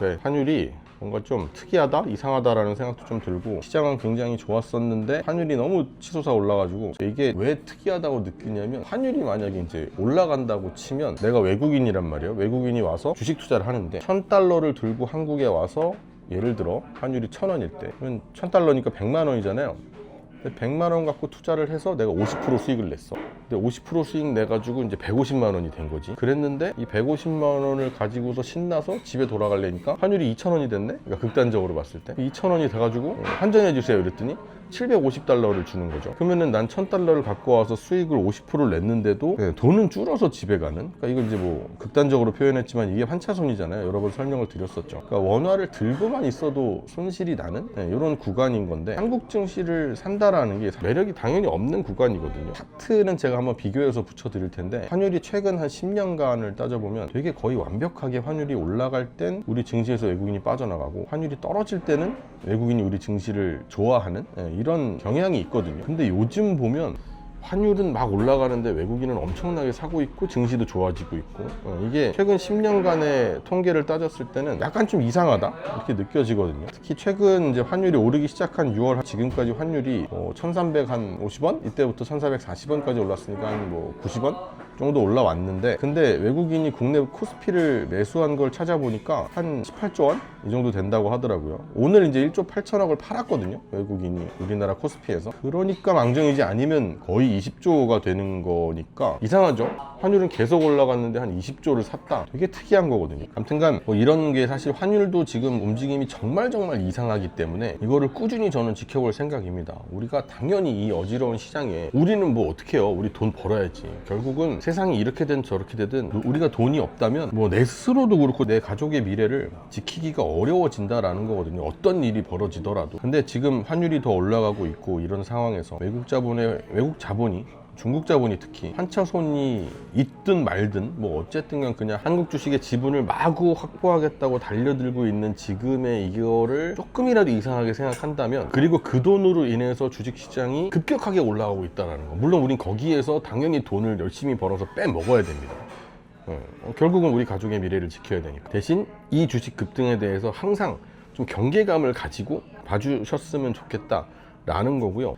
그래서 환율이 뭔가 좀 특이하다, 이상하다라는 생각도 좀 들고 시장은 굉장히 좋았었는데 환율이 너무 치솟아 올라가지고 이게 왜 특이하다고 느끼냐면 환율이 만약에 이제 올라간다고 치면 내가 외국인이란 말이에요. 외국인이 와서 주식 투자를 하는데 천 달러를 들고 한국에 와서 예를 들어 환율이 천 원일 때 그러면 천 달러니까 백만 원이잖아요. 근데 100만 원 갖고 투자를 해서 내가 50% 수익을 냈어. 근데 50% 수익 내 가지고 이제 150만 원이 된 거지. 그랬는데 이 150만 원을 가지고서 신나서 집에 돌아가려니까 환율이 2천 원이 됐네? 그러니까 극단적으로 봤을 때. 2천 원이 돼 가지고 어, 환전해 주세요 이랬더니 750달러를 주는 거죠. 그러면은 난 1000달러를 갖고 와서 수익을 50%를 냈는데도 네, 돈은 줄어서 집에 가는? 그러니까 이걸 이제 뭐 극단적으로 표현했지만 이게 환차손이잖아요. 여러 번 설명을 드렸었죠. 그러니까 원화를 들고만 있어도 손실이 나는 네, 이런 구간인 건데 한국 증시를 산다라는 게 매력이 당연히 없는 구간이거든요. 차트는 제가 한번 비교해서 붙여드릴 텐데 환율이 최근 한 10년간을 따져보면 되게 거의 완벽하게 환율이 올라갈 땐 우리 증시에서 외국인이 빠져나가고 환율이 떨어질 때는 외국인이 우리 증시를 좋아하는 예, 이런 경향이 있거든요. 근데 요즘 보면 환율은 막 올라가는데 외국인은 엄청나게 사고 있고 증시도 좋아지고 있고 어, 이게 최근 10년간의 통계를 따졌을 때는 약간 좀 이상하다 이렇게 느껴지거든요. 특히 최근 이제 환율이 오르기 시작한 6월 지금까지 환율이 뭐 1,350원 이때부터 1,440원까지 올랐으니까 한 뭐 90원 정도 올라왔는데 근데 외국인이 국내 코스피를 매수한 걸 찾아보니까 한 18조 원이 정도 된다고 하더라고요. 오늘 이제 1조 8천억을 팔았거든요. 외국인이 우리나라 코스피에서. 그러니까 망정이지 아니면 거의 20조가 되는 거니까 이상하죠. 환율은 계속 올라갔는데 한 20조를 샀다. 되게 특이한 거거든요. 아무튼간 뭐 이런 게 사실 환율도 지금 움직임이 정말 정말 이상하기 때문에 이거를 꾸준히 저는 지켜볼 생각입니다. 우리가 당연히 이 어지러운 시장에 우리는 뭐 어떻게 해요? 우리 돈 벌어야지. 결국은 세상이 이렇게 된 저렇게 되든 우리가 돈이 없다면 뭐 내 스스로도 그렇고 내 가족의 미래를 지키기가 어려워진다라는 거거든요. 어떤 일이 벌어지더라도. 근데 지금 환율이 더 올라가고 있고 이런 상황에서 외국 자본의 외국 자본이 중국 자본이 특히 한차 손이 있든 말든 뭐 어쨌든 간 그냥 한국 주식의 지분을 마구 확보하겠다고 달려들고 있는 지금의 이거를 조금이라도 이상하게 생각한다면 그리고 그 돈으로 인해서 주식 시장이 급격하게 올라가고 있다는 거 물론 우린 거기에서 당연히 돈을 열심히 벌어서 빼먹어야 됩니다 어, 결국은 우리 가족의 미래를 지켜야 되니까. 대신 이 주식 급등에 대해서 항상 좀 경계감을 가지고 봐주셨으면 좋겠다 라는 거고요